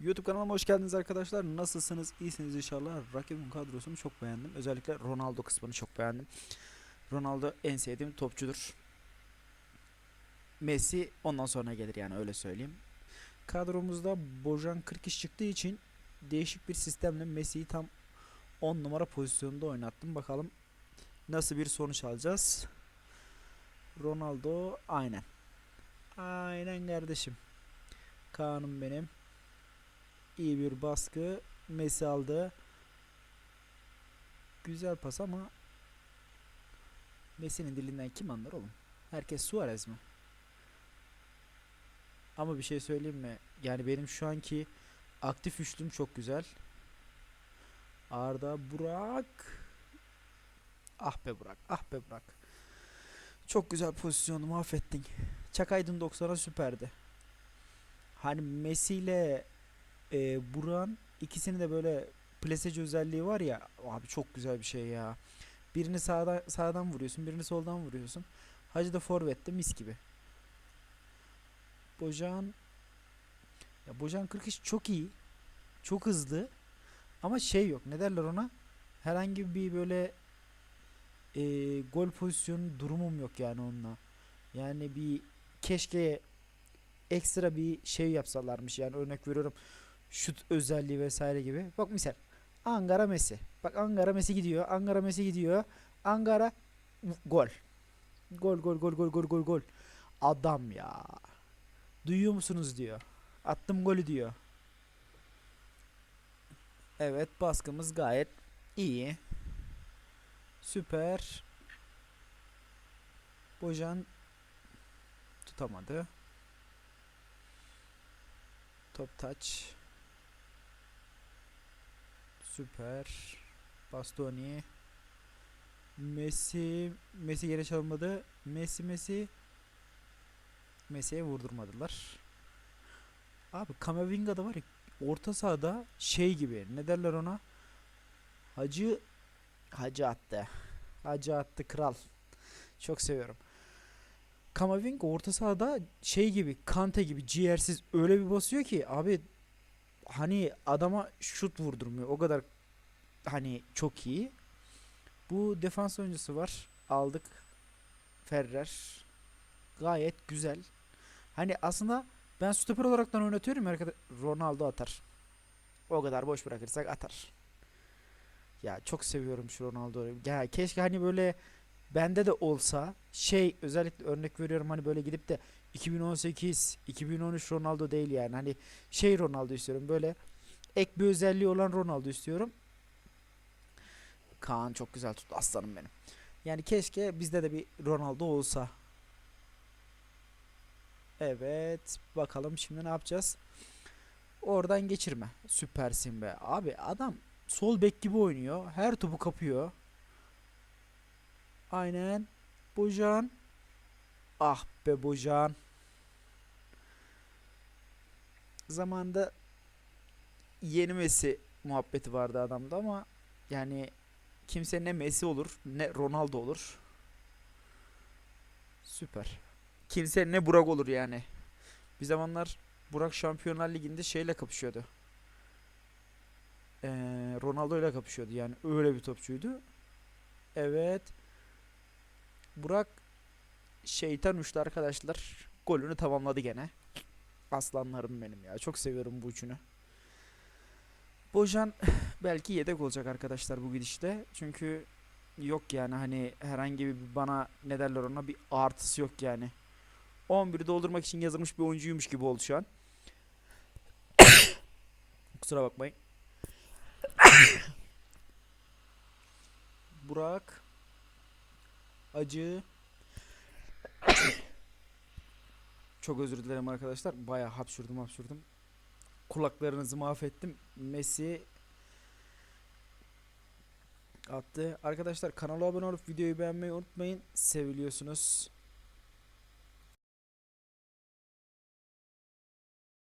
YouTube kanalıma hoş geldiniz arkadaşlar. Nasılsınız? İyisiniz inşallah. Rakibin kadrosunu çok beğendim. Özellikle Ronaldo kısmını çok beğendim. Ronaldo en sevdiğim topçudur. Messi ondan sonra gelir yani öyle söyleyeyim. Kadromuzda Bojan 40 iş çıktığı için değişik bir sistemle Messi'yi tam 10 numara pozisyonunda oynattım. Bakalım nasıl bir sonuç alacağız. Ronaldo aynen. Aynen kardeşim. Kaan'ım benim. İyi bir baskı. Messi aldı. Güzel pas ama Messi'nin dilinden kim anlar oğlum? Herkes Suarez mi? Ama bir şey söyleyeyim mi? Yani benim şu anki aktif üçlüm çok güzel. Arda, Burak. Ah be Burak, ah be Burak. Çok güzel pozisyonu mahvettin. Çakaydın 90'a süperdi. Hani Messi ile e, Burak'ın ikisinin de böyle plasaj özelliği var ya abi çok güzel bir şey ya. Birini sağdan sağdan vuruyorsun, birini soldan vuruyorsun. Hacı da forvette mis gibi. Bojan ya Bojan 43 çok iyi. Çok hızlı. Ama şey yok. Ne derler ona? Herhangi bir böyle e, gol pozisyonu durumum yok yani onunla. Yani bir keşke ekstra bir şey yapsalarmış yani örnek veriyorum şut özelliği vesaire gibi. Bak misal Ankara Messi. Bak Ankara Messi gidiyor. Ankara Messi gidiyor. Ankara v- gol. Gol gol gol gol gol gol gol. Adam ya. Duyuyor musunuz diyor. Attım golü diyor. Evet baskımız gayet iyi. Süper. Bojan tutamadı. Top touch. Süper. Bastoni. Messi Messi yere çalmadı. Messi Messi Messi'ye vurdurmadılar. Abi Kamavinga da var ya orta sahada şey gibi ne derler ona? Hacı Hacı attı. Hacı attı kral. Çok seviyorum. Kamavinga orta sahada şey gibi Kante gibi ciğersiz öyle bir basıyor ki abi hani adama şut vurdurmuyor. O kadar hani çok iyi. Bu defans oyuncusu var. Aldık. Ferrer. Gayet güzel. Hani aslında ben stoper olaraktan oynatıyorum arkadaş. Ronaldo atar. O kadar boş bırakırsak atar. Ya çok seviyorum şu Ronaldo'yu. Ya keşke hani böyle bende de olsa şey özellikle örnek veriyorum hani böyle gidip de 2018, 2013 Ronaldo değil yani. Hani şey Ronaldo istiyorum. Böyle ek bir özelliği olan Ronaldo istiyorum. Kaan çok güzel tuttu aslanım benim. Yani keşke bizde de bir Ronaldo olsa. Evet, bakalım şimdi ne yapacağız? Oradan geçirme. Süpersin be. Abi adam sol bek gibi oynuyor. Her topu kapıyor. Aynen. Bojan. Ah be Bojan. Zamanında yeni Messi muhabbeti vardı adamda ama yani kimse ne Messi olur ne Ronaldo olur. Süper. Kimse ne Burak olur yani. Bir zamanlar Burak Şampiyonlar Ligi'nde şeyle kapışıyordu. Ee, Ronaldo ile kapışıyordu yani öyle bir topçuydu. Evet. Burak şeytan uçtu arkadaşlar. Golünü tamamladı gene. Aslanlarım benim ya. Çok seviyorum bu üçünü. Bojan belki yedek olacak arkadaşlar bu gidişte. Çünkü yok yani hani herhangi bir bana ne derler ona bir artısı yok yani. 11'i doldurmak için yazılmış bir oyuncuymuş gibi oldu şu an. Kusura bakmayın. Burak Acı Çok özür dilerim arkadaşlar. Bayağı hapşurdum hapşurdum. Kulaklarınızı mahvettim. Messi attı. Arkadaşlar kanala abone olup videoyu beğenmeyi unutmayın. Seviliyorsunuz.